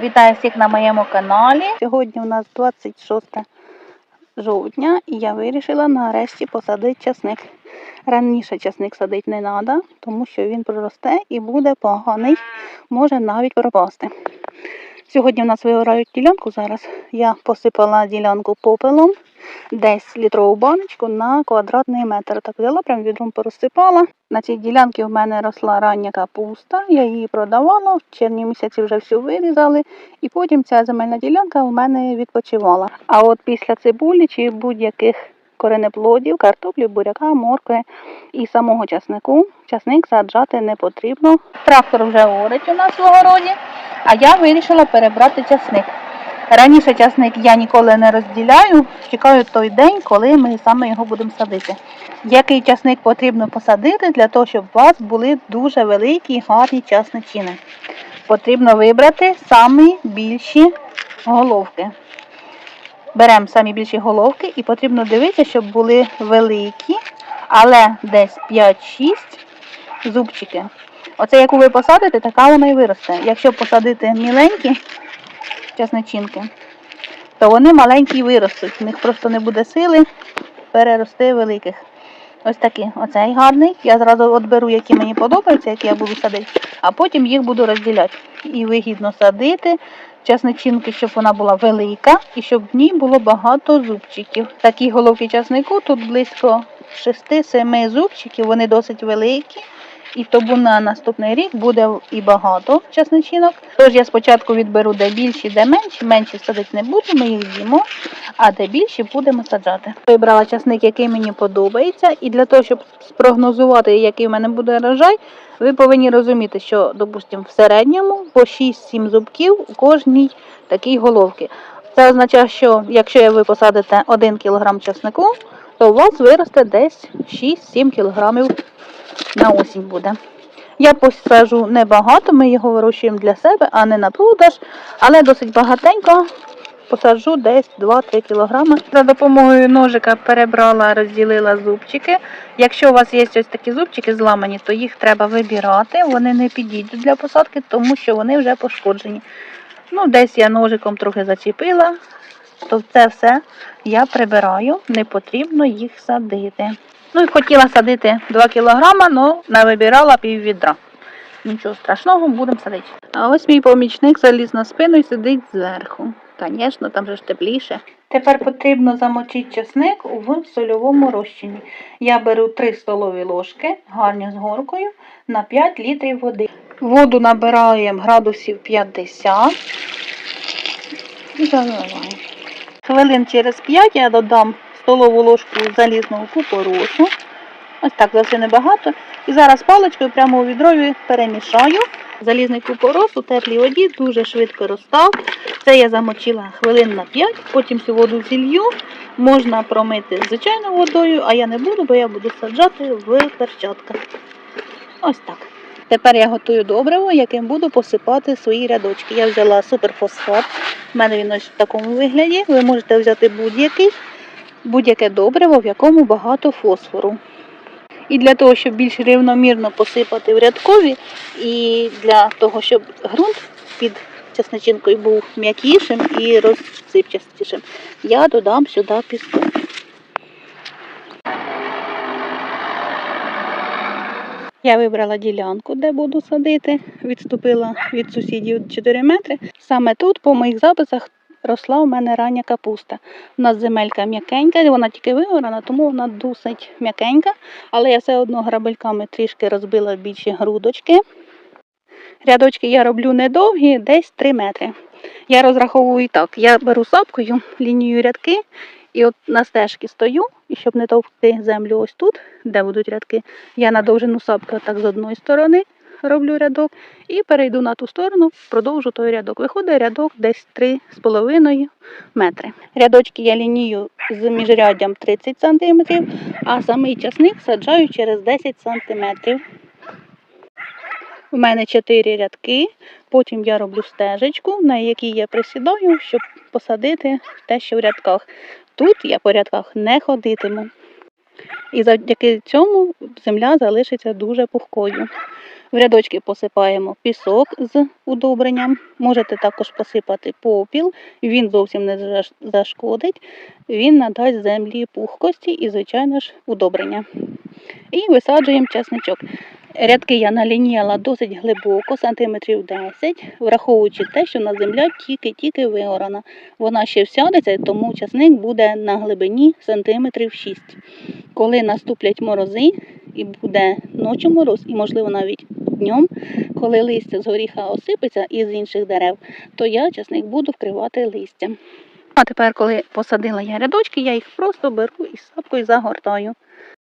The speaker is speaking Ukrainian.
Вітаю всіх на моєму каналі. Сьогодні у нас 26 жовтня і я вирішила нарешті посадити часник. Раніше часник садити не треба, тому що він проросте і буде поганий, може навіть пропасти. Сьогодні у нас вигорають ділянку зараз. Я посипала ділянку попелом, десь літрову баночку на квадратний метр. Так взяла, прям відром порозсипала. На цій ділянці в мене росла рання капуста, я її продавала, в червні місяці вже всю вирізали, і потім ця земельна ділянка в мене відпочивала. А от після цибулі чи будь-яких коренеплодів, картоплі, буряка, моркви і самого часнику, часник саджати не потрібно. Трактор вже орить у нас в огороді, а я вирішила перебрати часник. Раніше часник я ніколи не розділяю, чекаю той день, коли ми саме його будемо садити. Який часник потрібно посадити для того, щоб у вас були дуже великі і гарні часничини? Потрібно вибрати самі більші головки. Беремо самі більші головки і потрібно дивитися, щоб були великі, але десь 5-6 зубчики. Оце яку ви посадите, така вона і виросте. Якщо посадити міленькі часничинки, то вони маленькі виростуть. В них просто не буде сили перерости великих. Ось такі. Оцей гарний. Я зразу відберу, які мені подобаються, які я буду садити, а потім їх буду розділяти. І вигідно садити часничинки, щоб вона була велика і щоб в ній було багато зубчиків. Такі головки часнику тут близько 6-7 зубчиків, вони досить великі. І тому на наступний рік буде і багато часничинок. Тож я спочатку відберу де більші, де менші. Менші садити не буду, ми їх з'їмо, а де більші будемо саджати. Вибрала часник, який мені подобається, і для того, щоб спрогнозувати, який в мене буде рожай, ви повинні розуміти, що, допустимо, в середньому по 6-7 зубків у кожній такій головці. Це означає, що якщо ви посадите 1 кг часнику, то у вас виросте десь 6-7 кг на осінь буде. Я посаджу небагато, ми його вирощуємо для себе, а не на продаж, але досить багатенько посаджу десь 2-3 кг. За допомогою ножика перебрала, розділила зубчики. Якщо у вас є ось такі зубчики зламані, то їх треба вибирати. Вони не підійдуть для посадки, тому що вони вже пошкоджені. Ну, десь я ножиком трохи зачепила, то це все я прибираю, не потрібно їх садити. Ну і хотіла садити 2 кілограма, але не вибирала пів відра. Нічого страшного, будемо садити. А ось мій помічник заліз на спину і сидить зверху. Звісно, там же ж тепліше. Тепер потрібно замочити чесник в сольовому розчині. Я беру 3 столові ложки, гарні з горкою, на 5 літрів води. Воду набираємо градусів 50 і заливаємо. Хвилин через 5 я додам столову ложку залізного купоросу. Ось так, зовсім небагато. І зараз паличкою прямо у відрові перемішаю. Залізний купорос у теплій воді дуже швидко розстав. Це я замочила хвилин на 5, потім цю воду зілью. Можна промити звичайною водою, а я не буду, бо я буду саджати в перчатках. Ось так. Тепер я готую добриво, яким буду посипати свої рядочки. Я взяла суперфосфат. У мене він ось в такому вигляді. Ви можете взяти будь-який, будь-яке добриво, в якому багато фосфору. І для того, щоб більш рівномірно посипати в рядкові, і для того, щоб ґрунт під часничинкою був м'якішим і розсипчастішим, я додам сюди піску. Я вибрала ділянку, де буду садити, відступила від сусідів 4 метри. Саме тут, по моїх записах, росла у мене рання капуста. У нас земелька м'якенька, вона тільки вигорана, тому вона досить м'якенька, але я все одно грабельками трішки розбила більші грудочки. Рядочки я роблю недовгі, десь 3 метри. Я розраховую так: я беру сапкою, лінію рядки, і от на стежці стою, і щоб не товкти землю ось тут, де будуть рядки, я на довжину сапки так з одної сторони роблю рядок і перейду на ту сторону, продовжу той рядок. Виходить рядок десь 3,5 метри. Рядочки я лінію з міжряддям 30 см, а самий часник саджаю через 10 см. У мене 4 рядки, потім я роблю стежечку, на якій я присідаю, щоб посадити те, що в рядках. Тут я по рядках не ходитиму. І завдяки цьому земля залишиться дуже пухкою. В рядочки посипаємо пісок з удобренням. Можете також посипати попіл. Він зовсім не зашкодить. Він надасть землі пухкості і, звичайно ж, удобрення. І висаджуємо часничок. Рядки я налініяла досить глибоко, сантиметрів 10, враховуючи те, що на земля тільки-тільки виорана. Вона ще всядеться, тому часник буде на глибині сантиметрів 6. Коли наступлять морози, і буде ночі мороз, і можливо навіть днем, коли листя з горіха осипеться і з інших дерев, то я часник буду вкривати листям. А тепер, коли посадила я рядочки, я їх просто беру і сапкою загортаю.